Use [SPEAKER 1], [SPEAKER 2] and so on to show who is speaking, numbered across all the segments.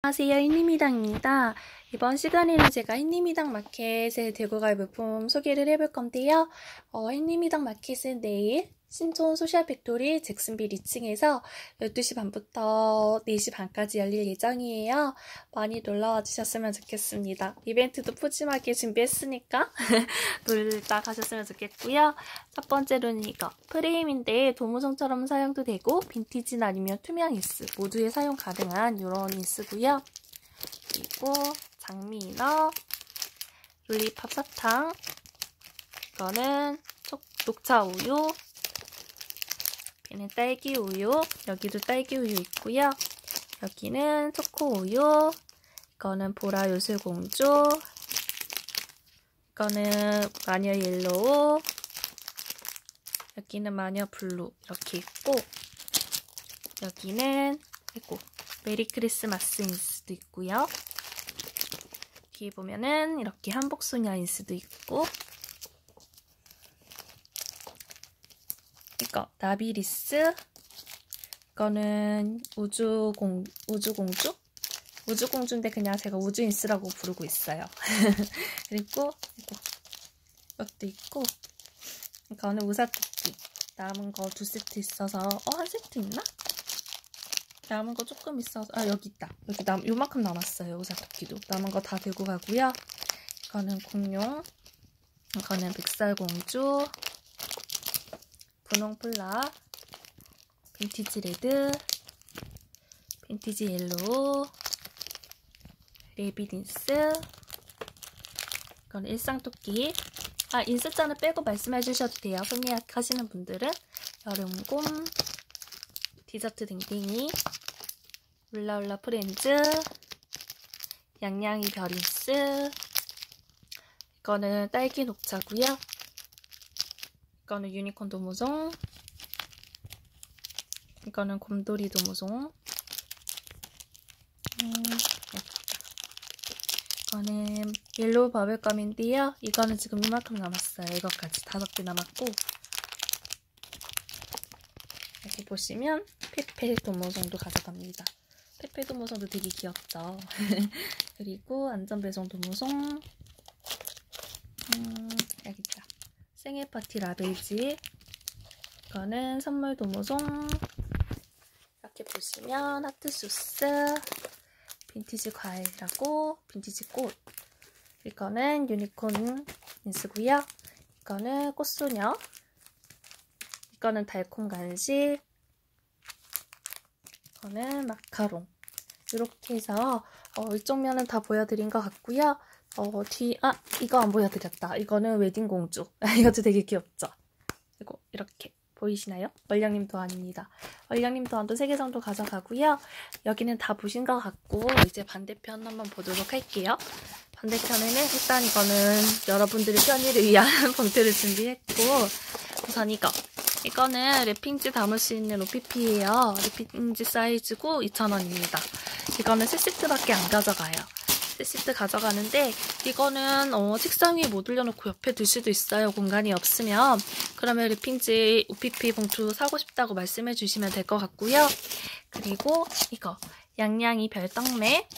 [SPEAKER 1] 안녕하세요 흰님이당입니다. 이번 시간에는 제가 흰님이당 마켓에 들고 갈 물품 소개를 해볼 건데요. 어, 흰님이당 마켓은 내일 신촌 소셜 팩토리 잭슨빌 2층에서 12시 반부터 4시 반까지 열릴 예정이에요. 많이 놀러와 주셨으면 좋겠습니다. 이벤트도 푸짐하게 준비했으니까 놀다 가셨으면 좋겠고요. 첫 번째로는 이거 프레임인데 도무송처럼 사용도 되고 빈티지나 아니면 투명 인스 모두에 사용 가능한 이런 인스고요. 그리고 장미 이너 롤리팝 사탕 이거는 녹차 우유 여기는 딸기 우유, 여기도 딸기 우유 있고요. 여기는 초코 우유, 이거는 보라 요술공주, 이거는 마녀 옐로우, 여기는 마녀 블루 이렇게 있고 여기는 아이고 메리 크리스마스 인스도 있고요. 뒤에 보면은 이렇게 한복 소녀 인스도 있고 이거. 나비리스. 이거는 우주공 우주공주? 우주공주인데 그냥 제가 우주인스라고 부르고 있어요. 그리고 이거 이것도 있고 이거는 우사토끼. 남은 거 두 세트 있어서 어 한 세트 있나? 남은 거 조금 있어서 아 여기 있다. 여기 남 요만큼 남았어요 우사토끼도. 남은 거 다 들고 가고요. 이거는 공룡. 이거는 백설공주 분홍 폴라, 빈티지 레드, 빈티지 옐로우, 레비딘스, 이건 일상토끼. 아, 인스자는 빼고 말씀해 주셔도 돼요. 손예약 하시는 분들은. 여름곰, 디저트 댕댕이, 울라울라 프렌즈, 양양이 별인스, 이거는 딸기 녹차고요. 이거는 유니콘 도무송 이거는 곰돌이 도무송 음, 이거는 옐로우 버블감인데요. 이거는 지금 이만큼 남았어요. 이것까지 다섯 개 남았고 여기 보시면 페페 도무송도 가져갑니다. 페페 도무송도 되게 귀엽죠. 그리고 안전배송 도무송 음. 생일 파티 라벨지. 이거는 선물 도모송. 이렇게 보시면 하트 소스 빈티지 과일이라고 빈티지 꽃. 이거는 유니콘 인스고요. 이거는 꽃소녀. 이거는 달콤 간식. 이거는 마카롱. 이렇게 해서 어, 이쪽 면은 다 보여드린 것 같고요 어, 뒤, 아, 이거 안 보여드렸다. 이거는 웨딩공주. 이것도 되게 귀엽죠? 그리고 이렇게. 보이시나요? 월령님 도안입니다. 월령님 도안도 3개 정도 가져가고요. 여기는 다 보신 것 같고 이제 반대편 한번 보도록 할게요. 반대편에는 일단 이거는 여러분들의 편의를 위한 봉투를 준비했고 우선 이거 이거는 랩핑지 담을 수 있는 OPP예요. 랩핑지 사이즈고 2,000원입니다. 이거는 3세트밖에 안 가져가요. 세시트 가져가는데 이거는 어, 책상 위에 못 올려놓고 옆에 둘 수도 있어요. 공간이 없으면 그러면 리핑지 OPP 봉투 사고 싶다고 말씀해 주시면 될 것 같고요. 그리고 이거 양양이 별떡매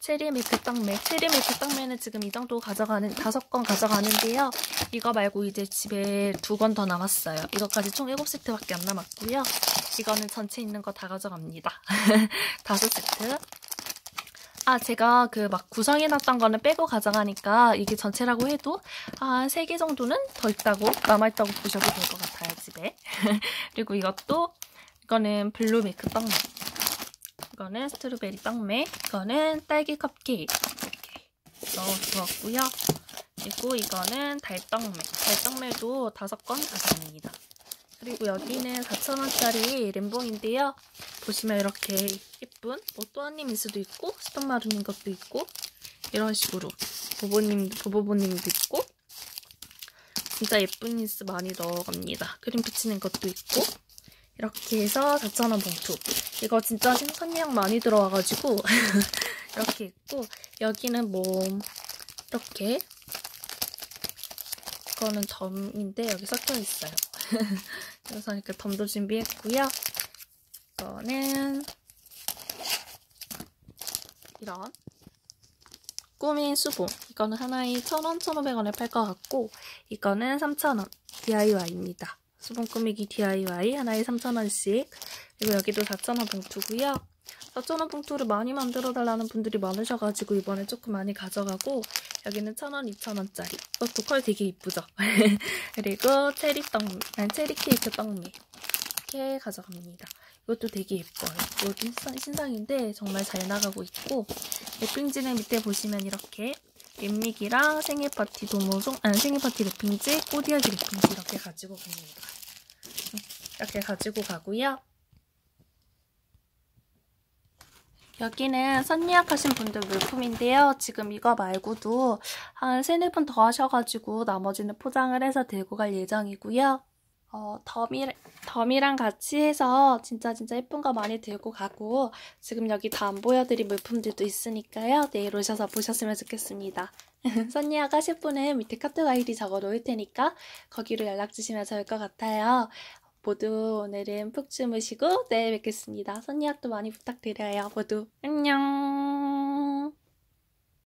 [SPEAKER 1] 체리 밀크 떡매 체리 밀크 떡매는 지금 이 정도 가져가는 다섯 건 가져가는데요. 이거 말고 이제 집에 두 건 더 남았어요. 이거까지 총 7세트밖에 안 남았고요. 이거는 전체 있는 거 다 가져갑니다. 다섯 세트 아, 제가 그 막 구성해놨던 거는 빼고 가져가니까 이게 전체라고 해도 한 3개 정도는 더 있다고, 남아있다고 보셔도 될 것 같아요, 집에. 그리고 이것도, 이거는 블루 밀크 떡메. 이거는 스트로베리 떡메. 이거는 딸기 컵케이크. 이렇게 넣어주었고요. 그리고 이거는 달떡메. 달떡메도 다섯 건 가져갑니다. 그리고 여기는 4,000원짜리 램봉인데요. 보시면 이렇게 예쁜 뭐 또한님일 수도 있고 스톤마루님 것도 있고 이런 식으로 보보님, 보보보님도 있고 진짜 예쁜 린스 많이 넣어갑니다. 그림 붙이는 것도 있고 이렇게 해서 4,000원 봉투 이거 진짜 생산량 많이 들어와가지고 이렇게 있고 여기는 뭐 이렇게 이거는 점인데 여기 섞여 있어요. 그래서 이렇게 덤도 준비했고요. 이거는 이런 꾸민 수봉. 이거는 하나에 1,000원, 1,500원에 팔 것 같고 이거는 3,000원 DIY입니다. 수봉 꾸미기 DIY 하나에 3,000원씩 그리고 여기도 4,000원 봉투고요. 4,000원 봉투를 많이 만들어 달라는 분들이 많으셔가지고 이번에 조금 많이 가져가고 여기는 1,000원, 2,000원짜리 이것도 컬 되게 이쁘죠? 그리고 체리 떡, 아니 체리 케이크 떡미 이렇게 가져갑니다. 이것도 되게 예뻐요. 이것도 신상인데 정말 잘 나가고 있고 랩핑지는 밑에 보시면 이렇게 립믹이랑 생일 파티 도모송, 아니 생일 파티 랩핑지, 꼬디아기 랩핑지 이렇게 가지고 갑니다. 이렇게 가지고 가고요. 여기는 선 예약하신 분들 물품인데요. 지금 이거 말고도 한 3, 4분 더 하셔가지고 나머지는 포장을 해서 들고 갈 예정이고요. 어, 덤이, 덤이랑 같이 해서 진짜 진짜 예쁜 거 많이 들고 가고 지금 여기 다 안 보여드린 물품들도 있으니까요. 내일 오셔서 보셨으면 좋겠습니다. 선예약 하실 분은 밑에 카톡 아이디 적어 놓을 테니까 거기로 연락 주시면 좋을 것 같아요. 모두 오늘은 푹 주무시고 내일 뵙겠습니다. 선예약도 많이 부탁드려요. 모두 안녕